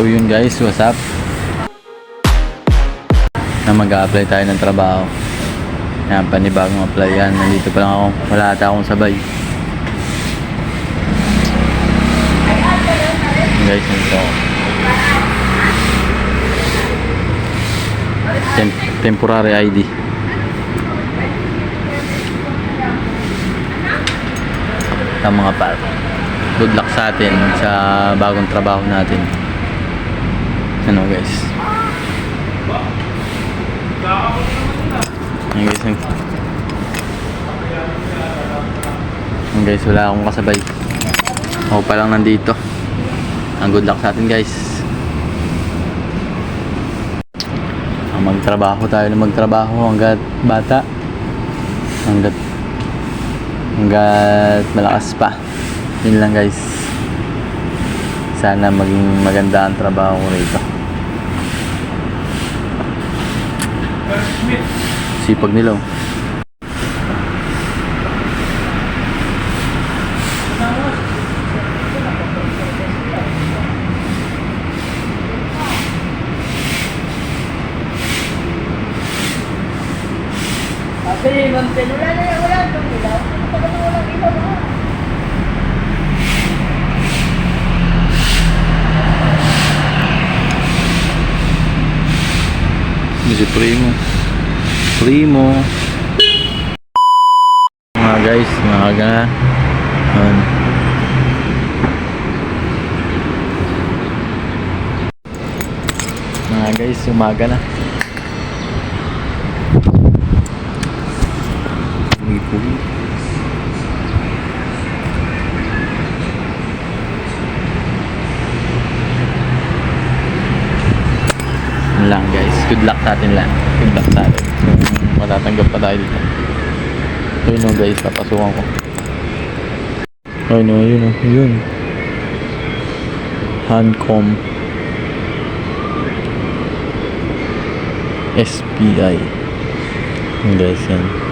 So yun guys, what's up? Na mag-a-apply tayo ng trabaho. Yan, panibagong apply yan. Nandito pa lang ako. Wala ata akong sabay. Guys, nandito ako. Tem- temporary ID. Ang mga pal. Good luck sa atin sa bagong trabaho natin. Ano guys? Yan guys. Yan Yan, guys, wala akong kasabay. Ako pa lang nandito. Ang good luck sa atin guys. Ang magtrabaho tayo na magtrabaho hanggat bata. Hanggat hanggat malakas pa. Yun lang guys. Sana maging maganda ang trabaho ko rito. Sipag nila oh. Sabi, ma'am, wala na yan, wala nang ilaw. Ano pa naman walang ilaw na? Ini si Primo. Primo. Mga guys, maaga. Ayan. Mga guys, umaga na. Pugi-pugi. Yun lang guys. Good luck sa atin lang. Good luck sa atin. Kung matatanggap pa tayo dito. So yun o guys, papasukan ko. Ay no, yun o. Yun. Handcom. SPI. Guys, yan.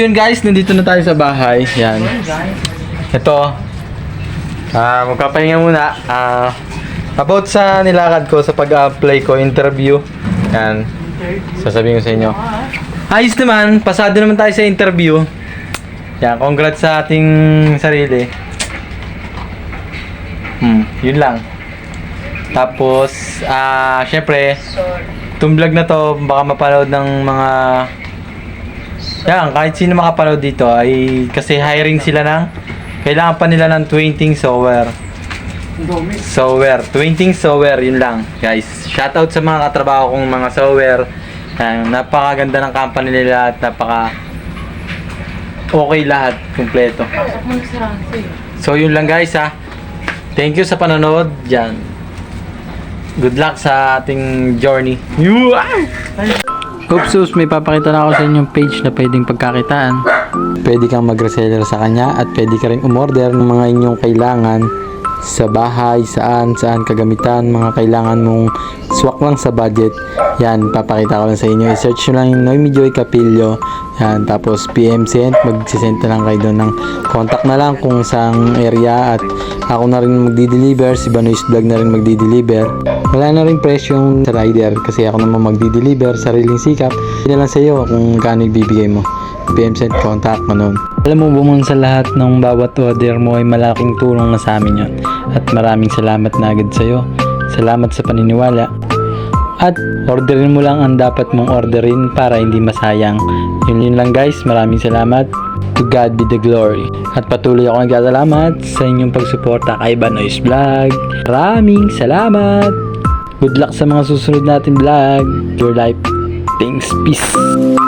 Yun guys, nandito na tayo sa bahay. Yan. Ito. Ah, magpapahinga muna. Ah, about sa nilakad ko sa pag-apply ko, interview. Yan. Sasabihin ko sa inyo. Ayos naman, pasado naman tayo sa interview. Yan, congrats sa ating sarili. Hmm, yun lang. Tapos, ah, syempre, Sorry. itong vlog na to, baka mapanood ng mga yan, kahit sino makapanood dito ay kasi hiring sila ng kailangan pa nila ng twinting software. Software, twinting software, yun lang. Guys, shoutout sa mga katrabaho kong mga software. Yan, napakaganda ng company nila at napaka okay lahat, kumpleto. So yun lang guys ha. Thank you sa panonood. Yan. Good luck sa ating journey. You! Oops, oops, may papakita na ako sa inyong page na pwedeng pagkakitaan. Pwede kang mag-reseller sa kanya at pwede ka rin umorder ng mga inyong kailangan sa bahay, saan, saan kagamitan, mga kailangan mong swak lang sa budget. Yan, papakita ko lang sa inyo. I-search nyo lang yung Noemi Joy Capillo. Yan, tapos PM send, mag-send na lang kayo doon ng contact na lang kung saang area at ako na rin magdi-deliver, si Banoy's Vlog na rin magdi-deliver. Wala na rin presyo yung sa rider kasi ako naman magdi-deliver, sariling sikap. Hindi lang sa iyo kung kano ibibigay mo. PM send contact mo nun. Alam mo bumang sa lahat ng bawat order mo ay malaking tulong na sa amin yon. At maraming salamat na agad sa iyo. Salamat sa paniniwala. At orderin mo lang ang dapat mong orderin para hindi masayang. Yun yun lang guys. Maraming salamat. To God be the glory. At patuloy ako nagkasalamat sa inyong pagsuporta kay Banoy's Vlog. Maraming salamat. Good luck sa mga susunod natin vlog. Your life. Thanks. Peace.